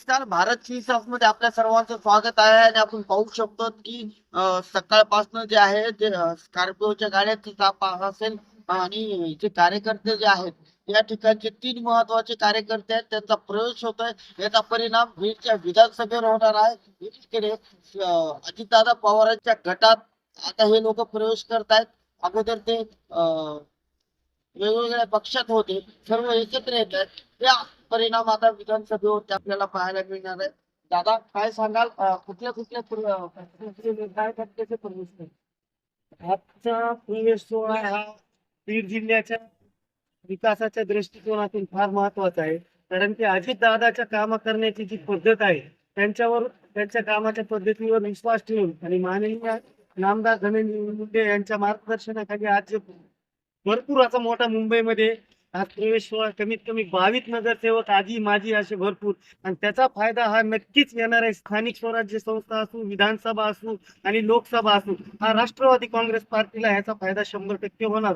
नमस्कार भारत सी मध्ये आपल्या सर्वांचं स्वागत आहे आणि आपण पाहू शकतो की सकाळपासून जे आहे ते स्कॉर्पिओच्या गाड्या ताप असेल आणि जे कार्यकर्ते जे आहेत या ठिकाणचे तीन महत्त्वाचे कार्यकर्ते आहेत त्यांचा प्रवेश होतोय. याचा परिणाम बीडच्या विधानसभेवर होणार आहे. इकडे अजितदादा पवारांच्या गटात आता हे लोक प्रवेश करतायत. अगोदर ते अं, वेगवेगळ्या पक्षात होते. सर्व एकत्र येत आहेत. या परिणाम आता विधानसभेवरती आपल्याला पाहायला मिळणार आहे. दादा काय सांगाल? कुठल्या कुठल्या काय प्रवेश आजचा प्रवेश सोहळा हा बीड जिल्ह्याच्या विकासाच्या दृष्टिकोनातून फार महत्त्वाचा आहे. कारण की अजित दादाच्या काम करण्याची जी पद्धत आहे त्यांच्यावर त्यांच्या कामाच्या पद्धतीवर विश्वास ठेवून आणि माननीय नामदार धनंजय मुंडे यांच्या मार्गदर्शनाखाली आज भरपूर असा मोठा मुंबईमध्ये हा कमीत कमी बावीस नगरसेवक आजी माझी असे भरपूर. आणि त्याचा फायदा हा नक्कीच येणार आहे. स्थानिक स्वराज्य संस्था असू विधानसभा असू आणि लोकसभा असू हा राष्ट्रवादी काँग्रेस पार्टीला ह्याचा फायदा शंभर टक्के होणार